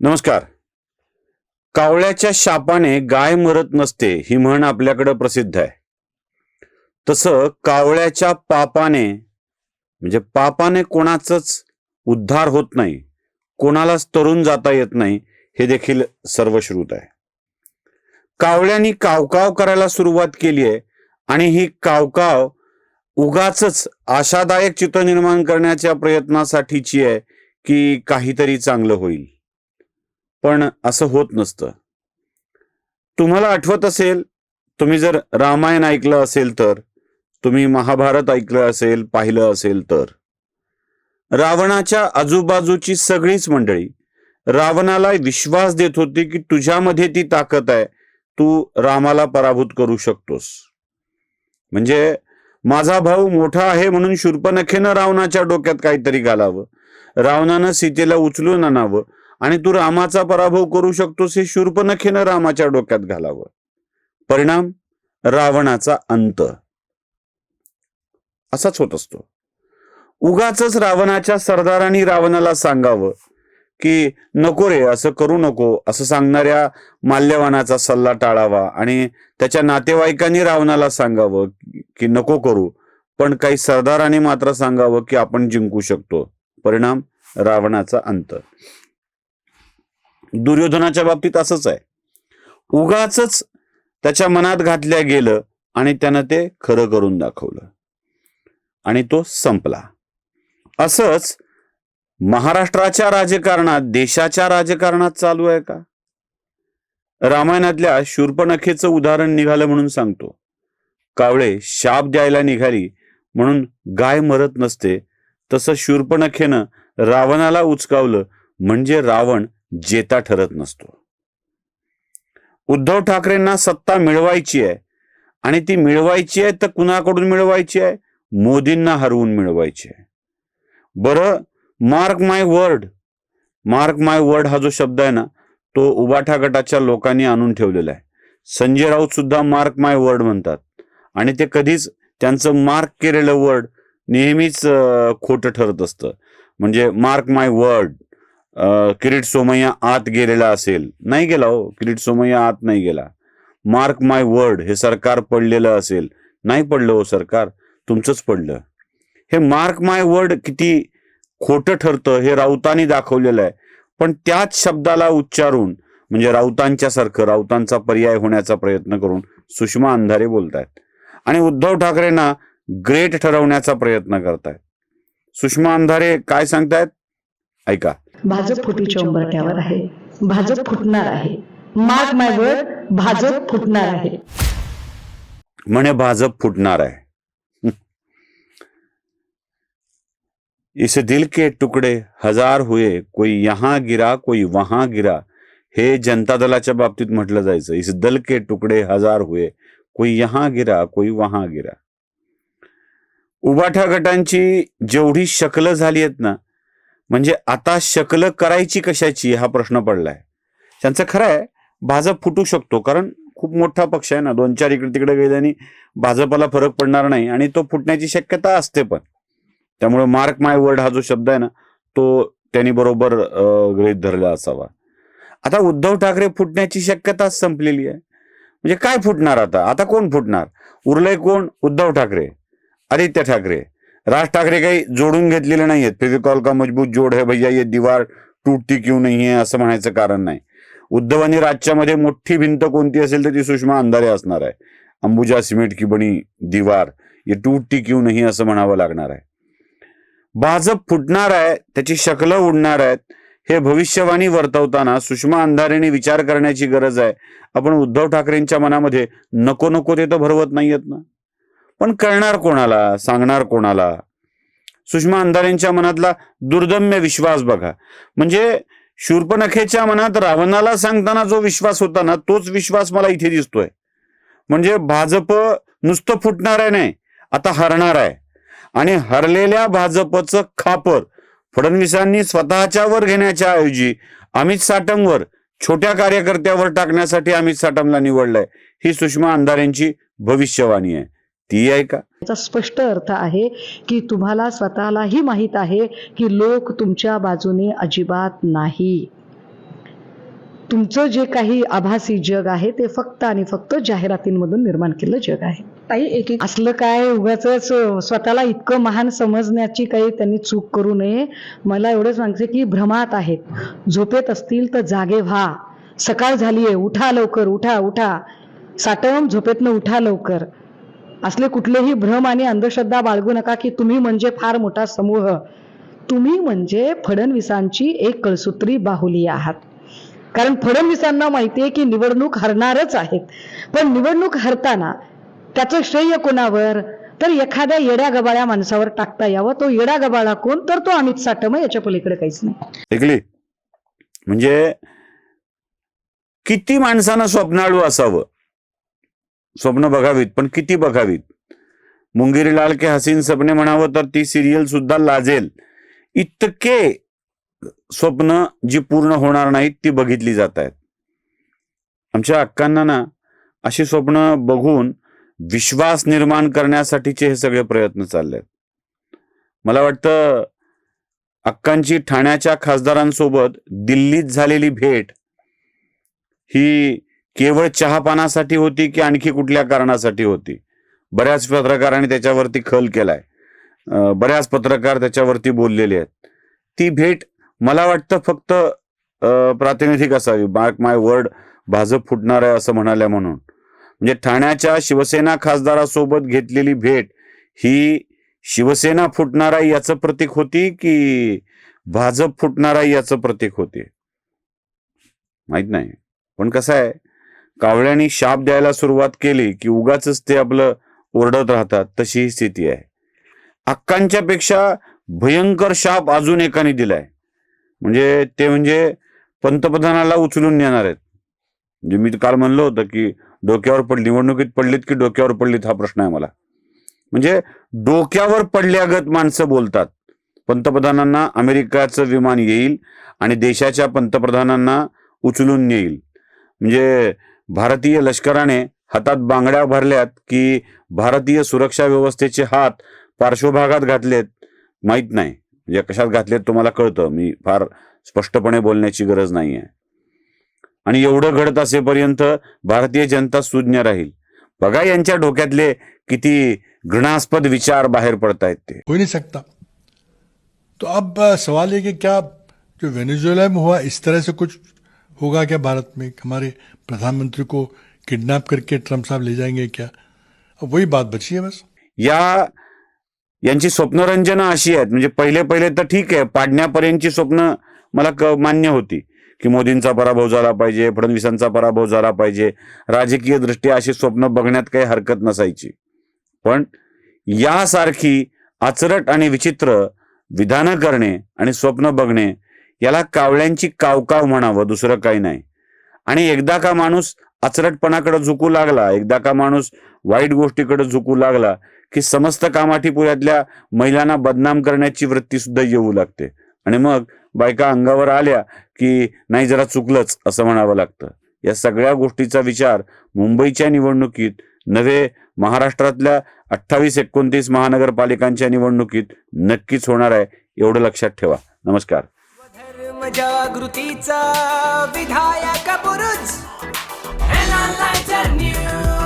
नमस्कार. कावळ्याच्या शापाने गाय मरत नसते ही म्हण आपल्याकडे प्रसिद्ध आहे. तसं कावळ्याच्या पापाने म्हणजे पापाने कोणाचंच उद्धार होत नाही कोणालाच तरुण जाता येत नाही हे देखील सर्वश्रुत आहे. कावळ्यांनी कावकाव करायला सुरुवात केली आहे आणि ही कावकाव उगाच आशादायक चित्र निर्माण करण्याच्या प्रयत्नासाठीची आहे की काहीतरी चांगलं होईल. पण असं होत नसतं. तुम्हाला आठवत असेल तुम्ही जर रामायण ऐकलं असेल तर तुम्ही महाभारत ऐकलं असेल पाहिलं असेल तर. रावणाच्या आजूबाजूची सगळीच मंडळी रावणाला विश्वास देत होती की तुझ्यामध्ये ती ताकद आहे तू रामाला पराभूत करू शकतोस. म्हणजे माझा भाऊ मोठा आहे म्हणून शूर्पनखेनं रावणाच्या डोक्यात काहीतरी घालावं. रावणानं सीतेला उचलून आणावं. आणि तू रामाचा पराभव करू शकतोस हे शूर्पनखेनं रामाच्या डोक्यात घालावं. परिणाम? रावणाचा अंत. असाच होत असतो. उगाच रावणाच्या सरदारांनी रावणाला सांगावं की नको रे असं करू नको. असं सांगणाऱ्या माल्यवानाचा सल्ला टाळावा आणि त्याच्या नातेवाईकांनी रावणाला सांगावं की नको करू. पण काही सरदारांनी मात्र सांगावं की आपण जिंकू शकतो. परिणाम? रावणाचा अंत. दुर्योधनाच्या बाबतीत असंच आहे. उगाच त्याच्या मनात घातल्या गेलं आणि त्यानं ते खरं करून दाखवलं. आणि तो संपला. असंच महाराष्ट्राच्या राजकारणात देशाच्या राजकारणात चालू आहे का? रामायणातल्या शूर्पणखेचं उदाहरण निघालं म्हणून सांगतो. कावळे शाप द्यायला निघाली म्हणून गाय मरत नसते. तसं शूर्पणखेनं रावणाला उचकावलं. म्हणजे रावण जेता ठरत नसतो. उद्धव ठाकरेंना सत्ता मिळवायची आहे आणि ती मिळवायची आहे तर कुणाकडून मिळवायची आहे? मोदींना हरवून मिळवायची आहे. बरं mark my word mark my word हा जो शब्द आहे ना तो उबाठा गटाच्या लोकांनी आणून ठेवलेला आहे. संजय राऊत सुद्धा मार्क माय वर्ड म्हणतात. आणि ते कधीच त्यांचं मार्क केलेलं वर्ड नेहमीच खोटं ठरत असतं. म्हणजे mark my word Kirit Somaiya आत गेलेला असेल. नाही गेला हो. किरीट सोमय्या आत नाही गेला. मार्क माय वर्ड हे सरकार पडलेलं असेल. नाही पडलं हो सरकार. तुमचंच पडलं. हे मार्क माय वर्ड किती खोटं ठरतं हे राऊतांनी दाखवलेलं आहे. पण त्याच शब्दाला उच्चारून म्हणजे राऊतांच्या सारखं राऊतांचा पर्याय होण्याचा प्रयत्न करून सुषमा अंधारे बोलतायत. आणि उद्धव ठाकरेंना ग्रेट ठरवण्याचा प्रयत्न करतायत. सुषमा अंधारे काय सांगतायत? ऐका. भाजप फुटीच्या उंबरठ्यावर आहे. भाजप फुटणार आहे. मार्क माय वर्ड भाजप फुटणार आहे. म्हणे भाजप फुटणार आहे. इस दिल के टुकड़े हजार हुए कोई यहाँ गिरा कोई वहां गिरा. हे जनता दलाच्या बाबतीत म्हटलं जायचं. इस दल के टुकड़े हजार हुए कोई यहाँ गिरा कोई वहां गिरा. उबाठा गटांची जेवढी शकलं झाली आहेत ना म्हणजे आता शकलं करायची कशाची हा प्रश्न पडलाय. त्यांचं खरं आहे भाजप फुटू शकतो कारण खूप मोठा पक्ष आहे ना दोन चार इकडे तिकडे गेल्याने भाजपला फरक पडणार नाही आणि तो फुटण्याची शक्यता असते पण. त्यामुळे मार्क माय वर्ड हा जो शब्द आहे ना तो त्यांनी बरोबर गृहित धरला असावा. आता उद्धव ठाकरे फुटण्याची शक्यताच संपलेली आहे. म्हणजे काय फुटणार आता? आता कोण फुटणार? उरलंय कोण? उद्धव ठाकरे. आदित्य ठाकरे. राज ठाकरे काही जोडून घेतलेले नाहीयेत. फेविकॉल का मजबूत जोड है भैया ये दिवार तुटती क्यू नाही आहे असं म्हणायचं कारण नाही. उद्धव आणि राज्यामध्ये मोठी भिंत कोणती असेल तर ती सुषमा अंधारे असणार आहे. अंबुजा सिमेंट की बणी दिवार ये टूटती क्यू नाही असं म्हणावं लागणार आहे. भाजप फुटणार आहे त्याची शकलं उडणार आहेत हे भविष्यवाणी वर्तवताना सुषमा अंधारेने विचार करण्याची गरज आहे. आपण उद्धव ठाकरेंच्या मनामध्ये नको नको ते तर भरवत नाहीयेत ना. पण कळणार कोणाला? सांगणार कोणाला? सुषमा अंधारेंच्या मनातला दुर्दम्य विश्वास बघा. म्हणजे शूर्पनखेच्या मनात रावणाला सांगताना जो विश्वास होता ना तोच विश्वास मला इथे दिसतोय. म्हणजे भाजप नुसतं फुटणार आहे नाही आता हरणार आहे. आणि हरलेल्या भाजपचं खापर फडणवीसांनी स्वतःच्यावर घेण्याच्या ऐवजी अमित साटमवर छोट्या कार्यकर्त्यावर टाकण्यासाठी अमित साटमला निवडलंय. ही सुषमा अंधारेंची भविष्यवाणी आहे. ती आहे का? याचा स्पष्ट अर्थ आहे की तुम्हाला स्वतःलाही माहीत आहे की लोक तुमच्या बाजूने अजिबात नाही. तुमचं जे काही आभासी जग आहे ते फक्त आणि फक्त जाहिरातींमधून निर्माण केलं जग आहे. ताई एक एक असलं काय उगाच स्वतःला इतकं महान समजण्याची काही त्यांनी चूक करू नये. मला एवढंच सांगते की भ्रमात आहेत. झोपेत असतील तर जागे व्हा. सकाळ झालीये उठा लवकर उठा उठा. साटम झोपेतनं उठा लवकर. असले कुठलेही भ्रम आणि अंधश्रद्धा बाळगू नका की तुम्ही म्हणजे फार मोठा समूह. तुम्ही म्हणजे फडणवीसांची एक कळसूत्री बाहुली आहात. कारण फडणवीसांना माहितीये की निवडणूक हरणारच आहेत. पण निवडणूक हरताना त्याचं श्रेय कोणावर? तर एखाद्या येड्या गबाळ्या माणसावर टाकता यावं. तो येडा गबाळा कोण? तर तो अमित साठम याच्या पलीकडे काहीच नाही. ऐकली? म्हणजे किती माणसानं स्वप्नाळू असावं? स्वप्न बघावीत पण किती बघावीत? मुंगिरी लाल के हसीन सपने म्हणावं तर ती सिरियल सुद्धा लाजेल. इतके स्वप्न जी पूर्ण होणार नाहीत ती बघितली जात आहेत आमच्या अक्कांना ना अशी स्वप्न बघून विश्वास निर्माण करण्यासाठीचे हे सगळे प्रयत्न चालले आहेत मला वाटतं अक्कांची ठाण्याच्या खासदारांसोबत दिल्लीत झालेली भेट ही केवळ चहापानासाठी होती की आणखी कुठल्या कारणासाठी होती? बऱ्याच पत्रकारांनी त्याच्यावरती खल केलाय. बऱ्याच पत्रकार त्याच्यावरती बोललेले आहेत. ती भेट मला वाटतं फक्त प्रातिनिधिक असावी. मार्क माय वर्ड भाजप फुटणार आहे असं म्हणाल्या म्हणून. म्हणजे ठाण्याच्या शिवसेना खासदारासोबत घेतलेली भेट ही शिवसेना फुटणार आहे याचं प्रतीक होती की भाजप फुटणार आहे याचं प्रतीक होते? माहीत नाही. पण कसं आहे कावळ्यांनी शाप द्यायला सुरुवात केली की उगाच ते आपलं ओरडत राहतात तशी ही स्थिती आहे. अक्कांच्या पेक्षा भयंकर शाप अजून एकाने दिलाय. म्हणजे ते म्हणजे पंतप्रधानाला उचलून नेणार आहेत. म्हणजे मी काल म्हणलं होतं की डोक्यावर पडली निवडणुकीत पडलीत की डोक्यावर पडलीत हा प्रश्न आहे मला. म्हणजे डोक्यावर पडल्यागत माणसं बोलतात. पंतप्रधानांना अमेरिकाचं विमान येईल आणि देशाच्या पंतप्रधानांना उचलून नेईल. म्हणजे भारतीय लष्कराने हातात बांगड्या भरल्यात की भारतीय सुरक्षा व्यवस्थेचे हात पार्श्वभागात घातलेत माहीत नाही. म्हणजे कशात घातलेत तुम्हाला कळतं. मी फार स्पष्टपणे बोलण्याची गरज नाही आहे आणि एवढं घडत असेपर्यंत भारतीय जनता सुज्ञ राहील. बघा यांच्या डोक्यातले किती घृणास्पद विचार बाहेर पडतायत ते. हो नाही नहीं सकता. तो अब सवाल है कि क्या जो वेनेजुएला में हुआ इस तरह से कुछ होगा क्या भारत में? हमारे प्रधानमंत्री को किडनैप करके ट्रम्प साहब ले जाएंगे क्या? अब वही बात बची है बस। या यांची स्वप्नरंजना अशी आहेत. म्हणजे पहिले पहिले तर ठीक आहे. पाडण्यापर्यंतची स्वप्न मला मान्य होती की मोदींचा पराभव झाला पाहिजे फडणवीसांचा पराभव झाला पाहिजे. राजकीय दृष्ट्या अशी स्वप्न बघण्यात काही हरकत नसायची. पण यासारखी आचरट आणि विचित्र विधानं करणे आणि स्वप्न बघणे याला कावळ्यांची कावकाव म्हणावं दुसरं काही नाही. आणि एकदा का माणूस अचरटपणाकडे झुकू लागला एकदा का माणूस वाईट गोष्टीकडे झुकू लागला की समस्त कामाठीपुऱ्यातल्या महिलांना बदनाम करण्याची वृत्ती सुद्धा येऊ लागते. आणि मग बायका अंगावर आल्या की नाही जरा चुकलंच असं म्हणावं लागतं. या सगळ्या गोष्टीचा विचार मुंबईच्या निवडणुकीत नव्हे महाराष्ट्रातल्या अठ्ठावीस एकोणतीस महानगरपालिकांच्या निवडणुकीत नक्कीच होणार आहे एवढं लक्षात ठेवा. नमस्कार. धर्म जागृतीचा विधायक बुरुज न्यूज